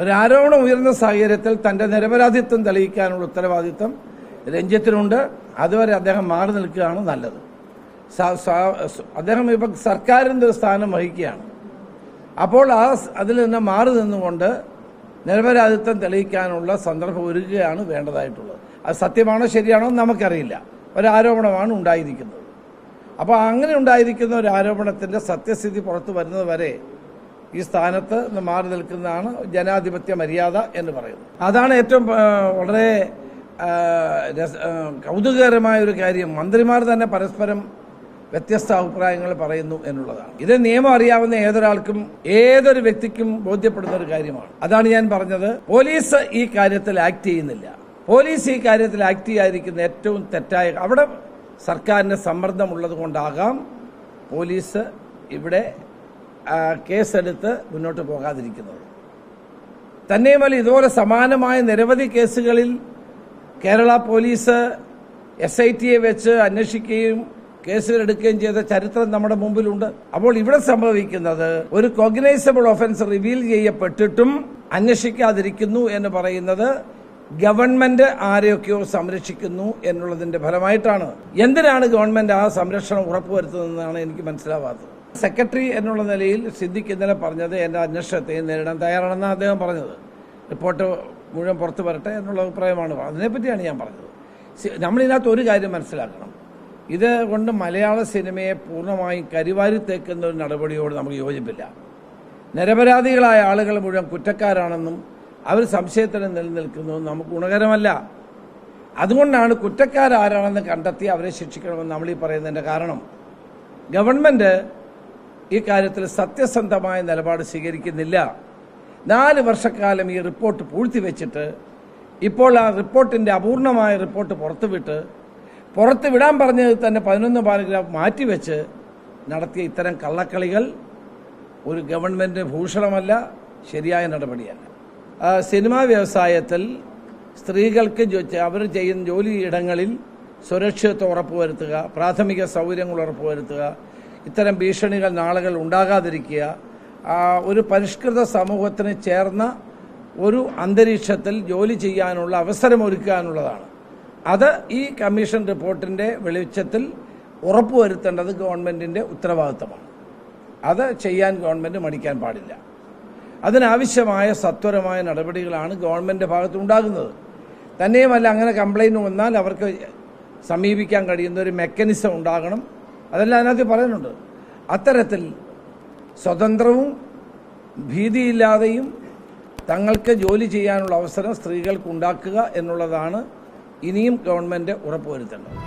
ഒരു ആരോപണം ഉയർന്ന സാഹചര്യത്തിൽ തന്റെ നിരപരാധിത്വം തെളിയിക്കാനുള്ള ഉത്തരവാദിത്വം രഞ്ജിത്തിനുണ്ട്. അതുവരെ അദ്ദേഹം മാറി നിൽക്കുകയാണ് നല്ലത്. അദ്ദേഹം ഇപ്പം സർക്കാരിന്റെ ഒരു സ്ഥാനം വഹിക്കുകയാണ്. അപ്പോൾ ആ അതിൽ നിന്ന് മാറി നിന്നുകൊണ്ട് നിരപരാധിത്വം തെളിയിക്കാനുള്ള സന്ദർഭം ഒരുക്കുകയാണ് വേണ്ടതായിട്ടുള്ളത്. അത് സത്യമാണോ ശരിയാണോ നമുക്കറിയില്ല. ഒരാരോപണമാണ് ഉണ്ടായിരിക്കുന്നത്. അപ്പോൾ അങ്ങനെ ഉണ്ടായിരിക്കുന്ന ഒരു ആരോപണത്തിന്റെ സത്യസ്ഥിതി പുറത്തു വരുന്നത് വരെ ഈ സ്ഥാനത്ത് മാറി നിൽക്കുന്നതാണ് ജനാധിപത്യ മര്യാദ എന്ന് പറയുന്നത്. അതാണ് ഏറ്റവും വളരെ കൗതുകകരമായ ഒരു കാര്യം. മന്ത്രിമാർ തന്നെ പരസ്പരം വ്യത്യസ്ത അഭിപ്രായങ്ങൾ പറയുന്നു എന്നുള്ളതാണ്. ഇത് നിയമം അറിയാവുന്ന ഏതൊരാൾക്കും ഏതൊരു വ്യക്തിക്കും ബോധ്യപ്പെടുന്ന ഒരു കാര്യമാണ്. അതാണ് ഞാൻ പറഞ്ഞത്. പോലീസ് ഈ കാര്യത്തിൽ ആക്ട് ചെയ്യുന്നില്ല. പോലീസ് ഈ കാര്യത്തിൽ ആക്ട് ചെയ്യാതിരിക്കുന്ന ഏറ്റവും തെറ്റായ അവിടെ സർക്കാരിന് സമ്മർദ്ദമുള്ളത് കൊണ്ടാകാം പോലീസ് ഇവിടെ കേസെടുത്ത് മുന്നോട്ട് പോകാതിരിക്കുന്നത്. തന്നെയുമല്ല ഇതുപോലെ സമാനമായ നിരവധി കേസുകളിൽ കേരള പോലീസ് എസ് ഐ ടിയെ വെച്ച് അന്വേഷിക്കുകയും കേസുകൾ എടുക്കുകയും ചെയ്ത ചരിത്രം നമ്മുടെ മുമ്പിലുണ്ട്. അപ്പോൾ ഇവിടെ സംഭവിക്കുന്നത് ഒരു കോഗ്നൈസബിൾ ഒഫൻസ് റിവീൽ ചെയ്യപ്പെട്ടിട്ടും അന്വേഷിക്കാതിരിക്കുന്നു എന്ന് പറയുന്നത് ഗവൺമെന്റ് ആരെയൊക്കെയോ സംരക്ഷിക്കുന്നു എന്നുള്ളതിന്റെ ഫലമായിട്ടാണ്. എന്തിനാണ് ഗവൺമെന്റ് ആ സംരക്ഷണം ഉറപ്പുവരുത്തുന്നതെന്നാണ് എനിക്ക് മനസ്സിലാവാത്തത്. സെക്രട്ടറി എന്നുള്ള നിലയിൽ സിദ്ദിഖ് ഇന്നലെ പറഞ്ഞത് എന്റെ അന്വേഷണത്തെ നേരിടാൻ തയ്യാറാണെന്നാണ് അദ്ദേഹം പറഞ്ഞത്. റിപ്പോർട്ട് മുഴുവൻ പുറത്തു വരട്ടെ എന്നുള്ള അഭിപ്രായമാണ്. അതിനെപ്പറ്റിയാണ് ഞാൻ പറഞ്ഞത്. നമ്മളിതിനകത്ത് ഒരു കാര്യം മനസ്സിലാക്കണം. ഇത് കൊണ്ട് മലയാള സിനിമയെ പൂർണമായും കരിവാരി തേക്കുന്ന ഒരു നടപടിയോട് നമുക്ക് യോജിപ്പില്ല. നിരപരാധികളായ ആളുകൾ മുഴുവൻ കുറ്റക്കാരാണെന്നും അവർ സംശയത്തിന് നിലനിൽക്കുന്നതും നമുക്ക് ഗുണകരമല്ല. അതുകൊണ്ടാണ് കുറ്റക്കാരാരാണെന്ന് കണ്ടെത്തി അവരെ ശിക്ഷിക്കണമെന്ന് നമ്മൾ ഈ പറയുന്നതിന്റെ കാരണം. ഗവൺമെന്റ് ഈ കാര്യത്തിൽ സത്യസന്ധമായ നിലപാട് സ്വീകരിക്കുന്നില്ല. നാല് വർഷക്കാലം ഈ റിപ്പോർട്ട് പൂഴ്ത്തിവെച്ചിട്ട് ഇപ്പോൾ ആ റിപ്പോർട്ടിന്റെ അപൂർണമായ റിപ്പോർട്ട് പുറത്തുവിട്ട് പുറത്ത് വിടാൻ പറഞ്ഞത് തന്നെ പതിനൊന്ന് പാരഗ്രാഫ് മാറ്റിവെച്ച് നടത്തിയ ഇത്തരം കള്ളക്കളികൾ ഒരു ഗവൺമെന്റ് ഭൂഷണമല്ല ശരിയായ നടപടിയല്ല. സിനിമാ വ്യവസായത്തിൽ സ്ത്രീകൾക്ക് അവർ ചെയ്യുന്ന ജോലിയിടങ്ങളിൽ സുരക്ഷിതത്വം ഉറപ്പുവരുത്തുക പ്രാഥമിക സൗകര്യങ്ങൾ ഉറപ്പുവരുത്തുക ഇത്തരം ഭീഷണികൾ നാളുകൾ ഉണ്ടാകാതിരിക്കുക. ഒരു പരിഷ്കൃത സമൂഹത്തിന് ചേർന്ന ഒരു അന്തരീക്ഷത്തിൽ ജോലി ചെയ്യാനുള്ള അവസരമൊരുക്കാനുള്ളതാണ് അത് ഈ കമ്മീഷൻ റിപ്പോർട്ടിന്റെ വെളിച്ചത്തിൽ ഉറപ്പുവരുത്തേണ്ടത് ഗവൺമെന്റിന്റെ ഉത്തരവാദിത്തമാണ്. അത് ചെയ്യാൻ ഗവൺമെന്റ് മടിക്കാൻ പാടില്ല. അതിനാവശ്യമായ സത്വരമായ നടപടികളാണ് ഗവൺമെന്റ് ഭാഗത്ത് ഉണ്ടാകുന്നത്. തന്നെയുമല്ല അങ്ങനെ കംപ്ലൈന്റ് വന്നാൽ അവർക്ക് സമീപിക്കാൻ കഴിയുന്ന ഒരു മെക്കാനിസം ഉണ്ടാകണം. അതെല്ലാം അതിനകത്ത് പറയുന്നുണ്ട്. അത്തരത്തിൽ സ്വതന്ത്രവും ഭീതിയില്ലാതെയും തങ്ങൾക്ക് ജോലി ചെയ്യാനുള്ള അവസരം സ്ത്രീകൾക്ക് ഉണ്ടാക്കുക എന്നുള്ളതാണ് ഇനിയും ഗവൺമെന്റ് ഉറപ്പുവരുത്തേണ്ടത്.